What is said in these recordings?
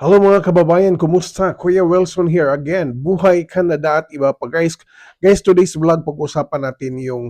Hello mga kababayan, kumusta? Kuya Wilson here again. Buhay Canada at iba pa guys. Guys, today's vlog pag-usapan natin yung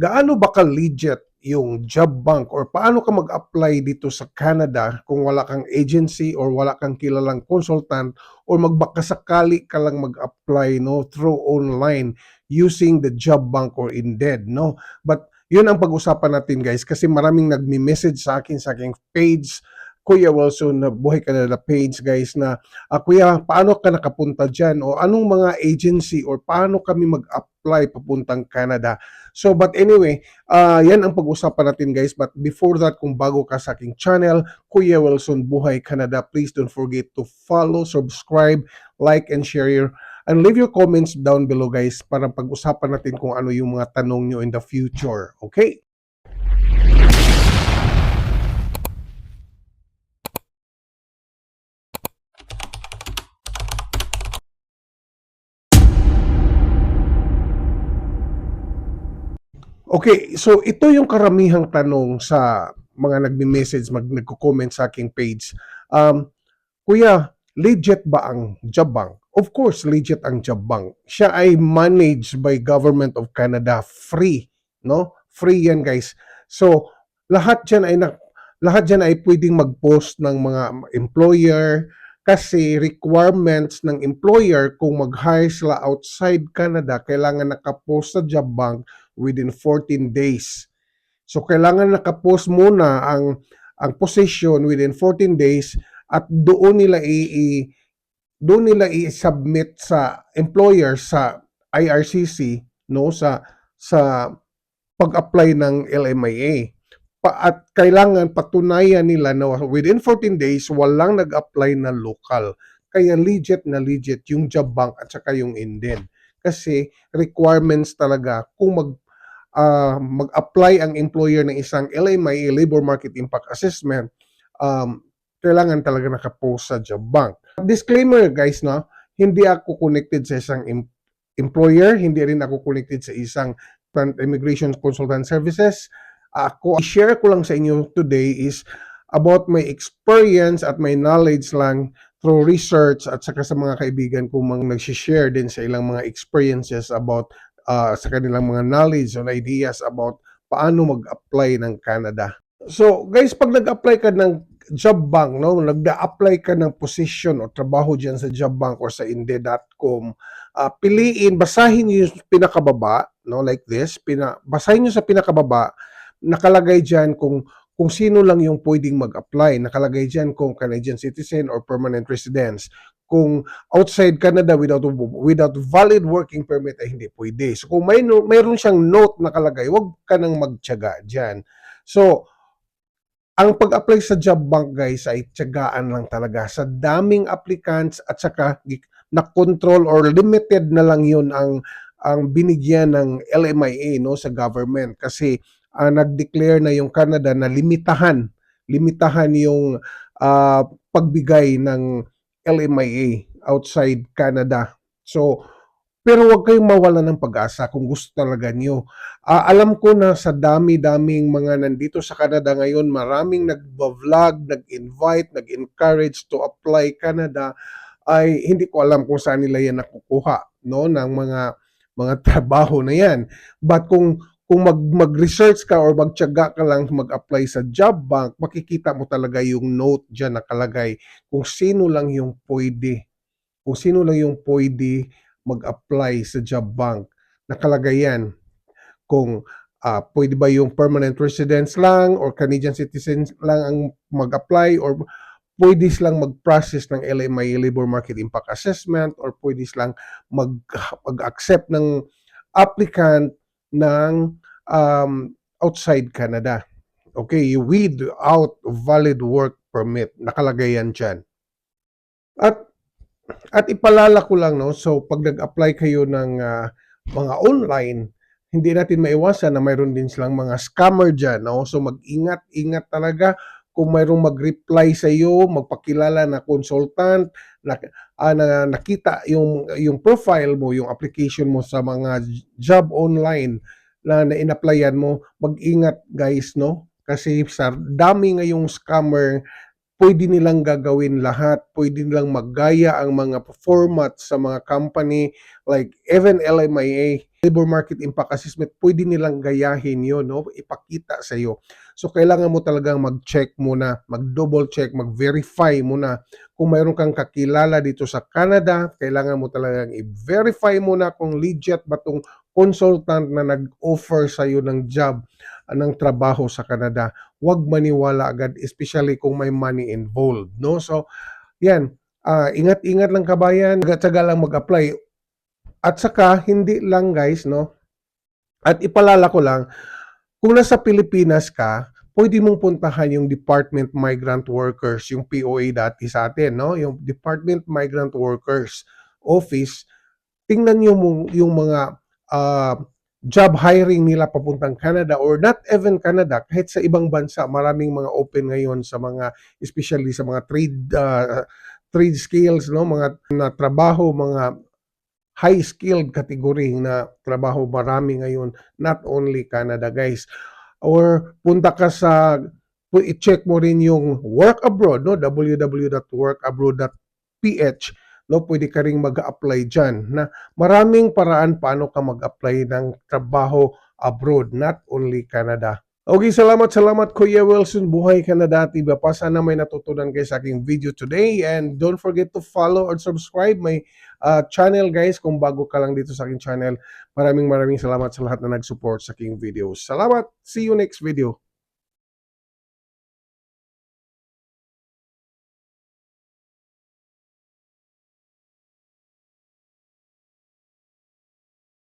gaano ba ka legit yung job bank or paano ka mag-apply dito sa Canada kung wala kang agency or wala kang kilalang consultant or magbakasakali ka lang mag-apply no through online using the job bank or Indeed no. But yun ang pag-usapan natin guys kasi maraming nagmi-message sa akin sa aking page Kuya Wilson na Buhay Canada page guys na ah, Kuya, paano ka nakapunta dyan? O anong mga agency or paano kami mag-apply papuntang Canada? So but anyway, ah, yan ang pag-usapan natin guys. But before that, kung bago ka sa aking channel, Kuya Wilson Buhay Canada, please don't forget to follow, subscribe, like, and share your and leave your comments down below guys para pag-usapan natin kung ano yung mga tanong nyo in the future. Okay? Okay, so ito yung karamihang tanong sa mga nagme-message, mag nagko-comment sa aking page. Um, Kuya, legit ba ang job bank? Of course, legit ang job bank. Siya ay managed by Government of Canada, free, no? Free yan, guys. So, lahat diyan ay na, lahat diyan ay pwedeng mag-post ng mga employer kasi requirements ng employer kung mag-hire sila outside Canada, kailangan naka-post sa job bank within 14 days. So kailangan nakapost muna ang ang position within 14 days at doon nila i, i- doon nila i-submit sa employer sa IRCC no sa sa pag-apply ng LMIA. Pa, at kailangan patunayan nila na within 14 days walang nag-apply na local. Kaya legit na legit yung job bank at saka yung Indeed. Kasi requirements talaga kung mag ah, mag-apply ang employer ng isang LMIA, Labor Market Impact Assessment, um, kailangan talaga nakapost sa job bank. Disclaimer guys, no? hindi ako connected sa isang em- employer, hindi rin ako connected sa isang immigration consultant services. Ako, share ko lang sa inyo today is about my experience at my knowledge lang through research at saka sa mga kaibigan ko mga nag-share din sa ilang mga experiences about uh, sa kanilang mga knowledge and ideas about paano mag-apply ng Canada. So, guys, pag nag-apply ka ng job bank, no, nag-apply ka ng position o trabaho diyan sa job bank or sa indeed.com, ah, piliin, basahin niyo yung pinakababa, no, like this, pina, basahin niyo sa pinakababa, nakalagay diyan kung kung sino lang yung pwedeng mag-apply. Nakalagay diyan kung Canadian citizen or permanent residence. Kung outside Canada without without valid working permit ay hindi pwede. So kung may mayroon siyang note nakalagay, wag ka nang magtiyaga diyan. So ang pag-apply sa job bank guys ay tiyagaan lang talaga sa daming applicants at saka gi- na-control or limited na lang yun ang ang binigyan ng LMIA no sa government kasi ah, nag-declare na yung Canada na limitahan limitahan yung ah, pagbigay ng LMIA outside Canada. So, pero wag kayong mawala ng pag-asa kung gusto talaga niyo. Ah, alam ko na sa dami-daming mga nandito sa Canada ngayon, maraming nag-vlog, nag-invite, nag-encourage to apply Canada ay hindi ko alam kung saan nila yan nakukuha no ng mga mga trabaho na yan. But kung kung mag, mag-research ka or magtiyaga ka lang mag-apply sa job bank, makikita mo talaga yung note dyan nakalagay kung sino lang yung pwede. Kung sino lang yung pwede mag-apply sa job bank. Nakalagay yan kung ah, pwede ba yung permanent residence lang or Canadian citizens lang ang mag-apply or pwede silang mag-process ng LMI Labor Market Impact Assessment or pwede silang mag, mag-accept ng applicant ng um, outside Canada. Okay, without valid work permit. Nakalagay yan dyan. At at ipalala ko lang no, so pag nag-apply kayo ng ah, mga online, hindi natin maiwasan na mayroon din silang mga scammer diyan, no? So mag-ingat, ingat talaga kung mayroong mag-reply sa iyo, magpakilala na consultant, na, ah, na nakita yung yung profile mo, yung application mo sa mga job online na na-in-applyan mo, mag-ingat guys, no? Kasi sa dami ngayong scammer pwede nilang gagawin lahat. Pwede nilang maggaya ang mga format sa mga company like even LMIA, Labor Market Impact Assessment, pwede nilang gayahin yun, no? ipakita sa iyo. So, kailangan mo talagang mag-check muna, mag-double check, mag-verify muna. Kung mayroon kang kakilala dito sa Canada, kailangan mo talagang i-verify muna kung legit ba tong consultant na nag-offer sa iyo ng job, ah, ng trabaho sa Canada. Huwag maniwala agad, especially kung may money involved. No? So, yan. Ah, ingat-ingat lang kabayan, tsaga lang mag-apply. At saka, hindi lang guys, no? At ipalala ko lang, kung nasa Pilipinas ka, pwede mong puntahan yung Department Migrant Workers, yung POA dati sa atin, no? Yung Department Migrant Workers Office, tingnan nyo mong yung mga ah, job hiring nila papuntang Canada or not even Canada, kahit sa ibang bansa, maraming mga open ngayon sa mga, especially sa mga trade ah, trade skills, no? Mga na trabaho, mga high skilled category na trabaho marami ngayon, not only Canada guys. Or punta ka sa i-check mo rin yung work abroad, no? www.workabroad.ph no pwede ka ring mag-apply diyan na maraming paraan paano ka mag-apply ng trabaho abroad not only Canada Okay, salamat, salamat Kuya Wilson. Buhay ka na dati ba pa? Sana may natutunan kayo sa aking video today. And don't forget to follow or subscribe my uh, channel guys kung bago ka lang dito sa aking channel. Maraming maraming salamat sa lahat na nag-support sa aking videos. Salamat! See you next video.